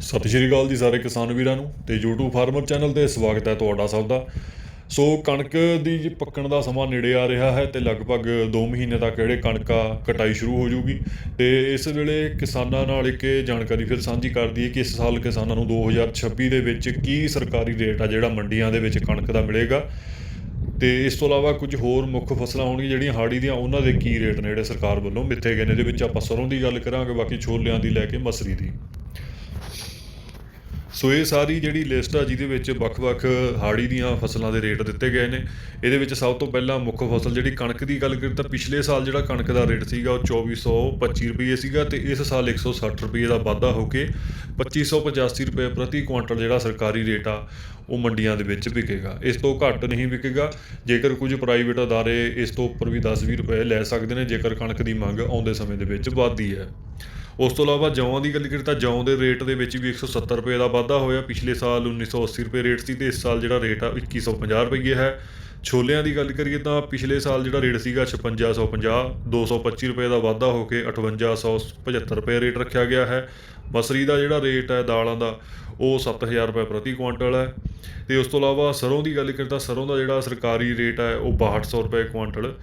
ਸਤਿ ਸ਼੍ਰੀ ਅਕਾਲ ਜੀ ਸਾਰੇ ਕਿਸਾਨ ਵੀਰਾਂ ਨੂੰ ਤੇ YouTube ਫਾਰਮਰ ਚੈਨਲ ਤੇ ਸਵਾਗਤ ਹੈ ਤੁਹਾਡਾ ਸਭ ਦਾ। ਸੋ ਕਣਕ ਦੀ ਜੀ ਪੱਕਣ ਦਾ ਸਮਾਂ ਨੇੜੇ ਆ ਰਿਹਾ ਹੈ ਤੇ ਲਗਭਗ 2 ਮਹੀਨੇ ਤੱਕ ਜਿਹੜੇ ਕਣਕ ਆ ਕਟਾਈ ਸ਼ੁਰੂ ਹੋ ਜੂਗੀ। ਤੇ ਇਸ ਵੇਲੇ ਕਿਸਾਨਾਂ ਨਾਲ ਇੱਕ ਇਹ ਜਾਣਕਾਰੀ ਫਿਰ ਸਾਂਝੀ ਕਰ ਦਈਏ ਕਿ ਇਸ ਸਾਲ ਕਿਸਾਨਾਂ ਨੂੰ 2026 ਦੇ ਵਿੱਚ ਕੀ ਸਰਕਾਰੀ ਰੇਟ ਆ ਜਿਹੜਾ ਮੰਡੀਆਂ ਦੇ ਵਿੱਚ ਕਣਕ ਦਾ ਮਿਲੇਗਾ। ਤੇ ਇਸ ਤੋਂ ਇਲਾਵਾ ਕੁਝ ਹੋਰ ਮੁੱਖ ਫਸਲਾਂ ਹੋਣਗੀਆਂ ਜਿਹੜੀਆਂ ਹਾੜੀ ਦੀਆਂ, ਉਹਨਾਂ ਦੇ ਕੀ ਰੇਟ ਨੇ ਜਿਹੜੇ ਸਰਕਾਰ ਵੱਲੋਂ ਮਿੱਥੇ ਗਏ ਨੇ, ਇਹਦੇ ਵਿੱਚ ਆਪਾਂ ਸਰੋਂ ਦੀ ਗੱਲ ਕਰਾਂਗੇ, ਬਾਕੀ ਛੋਲਿਆਂ ਦੀ ਲੈ ਕੇ ਮਸਰੀ ਦੀ। ਸੋ ਇਹ ਸਾਰੀ ਜਿਹੜੀ ਲਿਸਟ ਆ, ਜਿਹਦੇ ਵਿੱਚ ਵੱਖ-ਵੱਖ ਹਾੜੀ ਦੀਆਂ ਫਸਲਾਂ ਦੇ ਰੇਟ ਦਿੱਤੇ ਗਏ ਨੇ। ਇਹਦੇ ਵਿੱਚ ਸਭ ਤੋਂ ਪਹਿਲਾਂ ਮੁੱਖ ਫਸਲ ਜਿਹੜੀ ਕਣਕ ਦੀ ਗੱਲ ਕਰੀਏ ਤਾਂ ਪਿਛਲੇ ਸਾਲ ਜਿਹੜਾ ਕਣਕ ਦਾ ਰੇਟ ਸੀਗਾ ਉਹ 2425 ਰੁਪਏ ਸੀਗਾ ਤੇ ਇਸ ਸਾਲ 160 ਰੁਪਏ ਦਾ ਵਾਧਾ ਹੋ ਕੇ 2585 ਰੁਪਏ ਪ੍ਰਤੀ ਕੁਆਂਟਲ ਜਿਹੜਾ ਸਰਕਾਰੀ ਰੇਟ ਆ, ਉਹ ਮੰਡੀਆਂ ਦੇ ਵਿੱਚ ਵਿਕੇਗਾ। ਇਸ ਤੋਂ ਘੱਟ ਨਹੀਂ ਵਿਕੇਗਾ। ਜੇਕਰ ਕੁਝ ਪ੍ਰਾਈਵੇਟ ਅਦਾਰੇ ਇਸ ਤੋਂ ਉੱਪਰ ਵੀ 10-20 ਰੁਪਏ ਲੈ ਸਕਦੇ ਨੇ, ਜੇਕਰ ਕਣਕ ਦੀ ਮੰਗ ਆਉਂਦੇ ਸਮੇਂ ਦੇ ਵਿੱਚ ਵੱਧਦੀ ਹੈ। ਉਸ ਤੋਂ ਇਲਾਵਾ ਜੌਂ ਦੀ ਗੱਲ ਕਰੀਏ ਤਾਂ ਜੌਂ ਦੇ ਰੇਟ ਦੇ ਵਿੱਚ ਵੀ 170 ਰੁਪਏ ਦਾ ਵਾਧਾ ਹੋਇਆ। ਪਿਛਲੇ ਸਾਲ 1980 ਰੁਪਏ ਰੇਟ ਸੀ ਤੇ ਇਸ ਸਾਲ ਜਿਹੜਾ ਰੇਟ ਆ 2150 ਰੁਪਏ ਹੈ। ਛੋਲਿਆਂ ਦੀ ਗੱਲ ਕਰੀਏ ਤਾਂ ਪਿਛਲੇ ਸਾਲ ਜਿਹੜਾ ਰੇਟ ਸੀਗਾ 5650 225 ਰੁਪਏ ਦਾ ਵਾਧਾ ਹੋ ਕੇ 5875 ਰੁਪਏ ਰੇਟ ਰੱਖਿਆ ਗਿਆ ਹੈ। ਮਸਰੀ ਦਾ ਜਿਹੜਾ ਰੇਟ ਹੈ ਦਾਲਾਂ ਦਾ, ਉਹ 7000 ਰੁਪਏ ਪ੍ਰਤੀ ਕੁਆਂਟਲ ਹੈ। ਤੇ ਉਸ ਤੋਂ ਇਲਾਵਾ ਸਰੋਂ ਦੀ ਗੱਲ ਕਰੀਏ ਤਾਂ ਸਰੋਂ ਦਾ ਜਿਹੜਾ ਸਰਕਾਰੀ ਰੇਟ ਹੈ, ਉਹ 6200 ਰੁਪਏ ਕੁਆਂਟਲ।